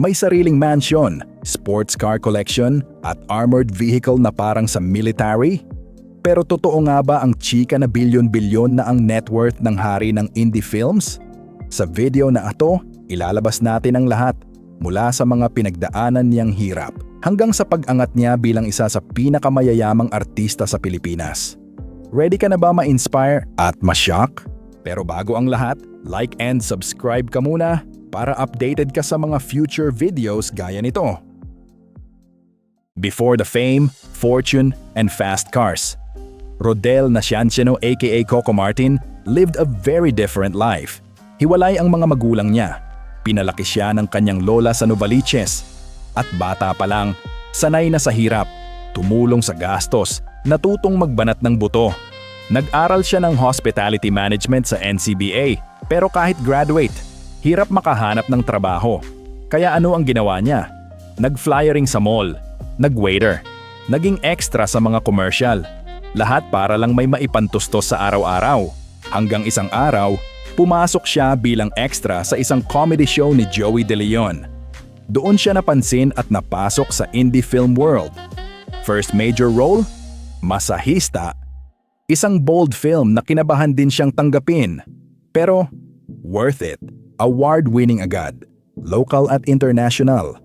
May sariling mansion, sports car collection, at armored vehicle na parang sa military? Pero totoo nga ba ang chika na bilyon-bilyon na ang net worth ng hari ng indie films? Sa video na ito, ilalabas natin ang lahat mula sa mga pinagdaanan niyang hirap hanggang sa pag-angat niya bilang isa sa pinakamayayamang artista sa Pilipinas. Ready ka na ba ma-inspire at ma-shock? Pero bago ang lahat, like and subscribe ka muna para updated ka sa mga future videos gaya nito. Before the fame, fortune, and fast cars, Rodel Nascianciano aka Coco Martin lived a very different life. Hiwalay ang mga magulang niya. Pinalaki siya ng kanyang lola sa Novaliches. At bata pa lang, sanay na sa hirap, tumulong sa gastos, natutong magbanat ng buto. Nag-aral siya ng hospitality management sa NCBA, pero kahit graduate, hirap makahanap ng trabaho. Kaya ano ang ginawa niya? Nag-flyering sa mall, nag-waiter, naging extra sa mga commercial. Lahat para lang may maipantustos sa araw-araw. Hanggang isang araw, pumasok siya bilang extra sa isang comedy show ni Joey De Leon. Doon siya napansin at napasok sa indie film world. First major role? Masahista. Isang bold film na kinabahan din siyang tanggapin. Pero worth it. Award-winning agad. Local at international.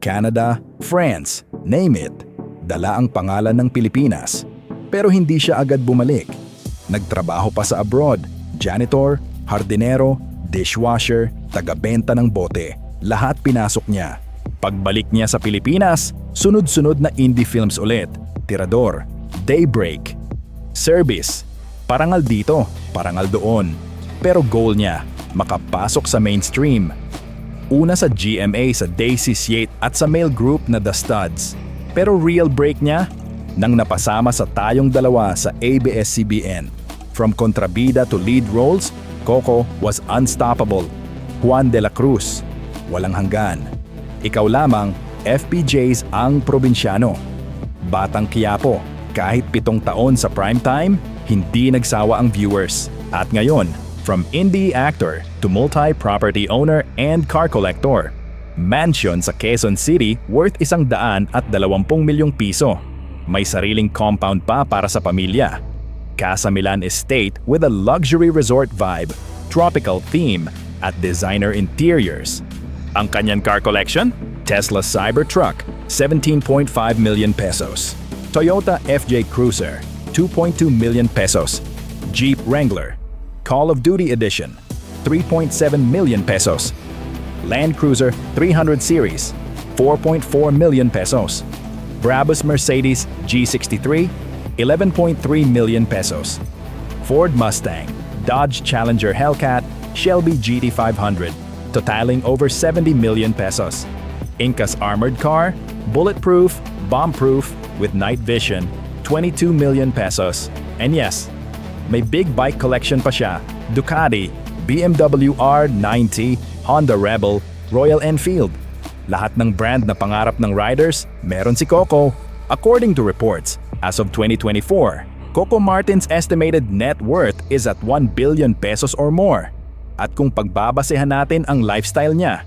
Canada, France, name it. Dala ang pangalan ng Pilipinas. Pero hindi siya agad bumalik. Nagtrabaho pa sa abroad, janitor, hardinero, dishwasher, tagabenta ng bote. Lahat pinasok niya. Pagbalik niya sa Pilipinas, sunod-sunod na indie films ulit. Tirador, Daybreak, Service, parangal dito, parangal doon. Pero goal niya, makapasok sa mainstream. Una sa GMA sa Daisy Siete at sa male group na The Studs. Pero real break niya, nang napasama sa tayong dalawa sa ABS-CBN. From kontrabida to lead roles, Coco was unstoppable. Juan de la Cruz, walang hanggan. Ikaw lamang, FPJs ang probinsyano. Batang Quiapo, kahit pitong taon sa primetime, hindi nagsawa ang viewers. At ngayon, from indie actor to multi-property owner and car collector, mansion sa Quezon City worth isang daan at dalawampung milyong piso. May sariling compound pa para sa pamilya. Casa Milan Estate with a luxury resort vibe, tropical theme, at designer interiors. Ang kanyang car collection? Tesla Cybertruck, 17.5 million pesos. Toyota FJ Cruiser, 2.2 million pesos. Jeep Wrangler, Call of Duty Edition, 3.7 million pesos. Land Cruiser 300 Series, 4.4 million pesos. Brabus Mercedes G63, 11.3 million pesos. Ford Mustang, Dodge Challenger Hellcat, Shelby GT500, totaling over 70 million pesos. Incas armored car, bulletproof, bomb-proof, with night vision, 22 million pesos. And yes, may big bike collection pa siya, Ducati, BMW R90, Honda Rebel, Royal Enfield. Lahat ng brand na pangarap ng riders, meron si Coco. According to reports, as of 2024, Coco Martin's estimated net worth is at 1 billion pesos or more. At kung pagbabasehan natin ang lifestyle niya,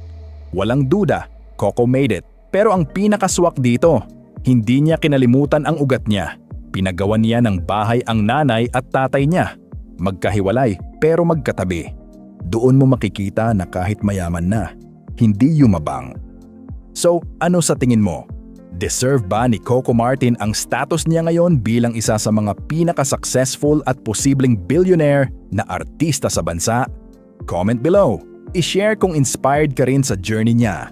walang duda, Coco made it. Pero ang pinakaswak dito, hindi niya kinalimutan ang ugat niya. Pinagawan niya ng bahay ang nanay at tatay niya. Magkahiwalay pero magkatabi. Doon mo makikita na kahit mayaman na, hindi yumabang. So, ano sa tingin mo? Deserve ba ni Coco Martin ang status niya ngayon bilang isa sa mga pinaka-successful at posibleng billionaire na artista sa bansa? Comment below. I-share kung inspired ka rin sa journey niya.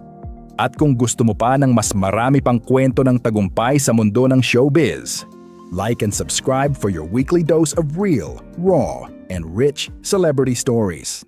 At kung gusto mo pa ng mas marami pang kwento ng tagumpay sa mundo ng showbiz, like and subscribe for your weekly dose of real, raw, and rich celebrity stories.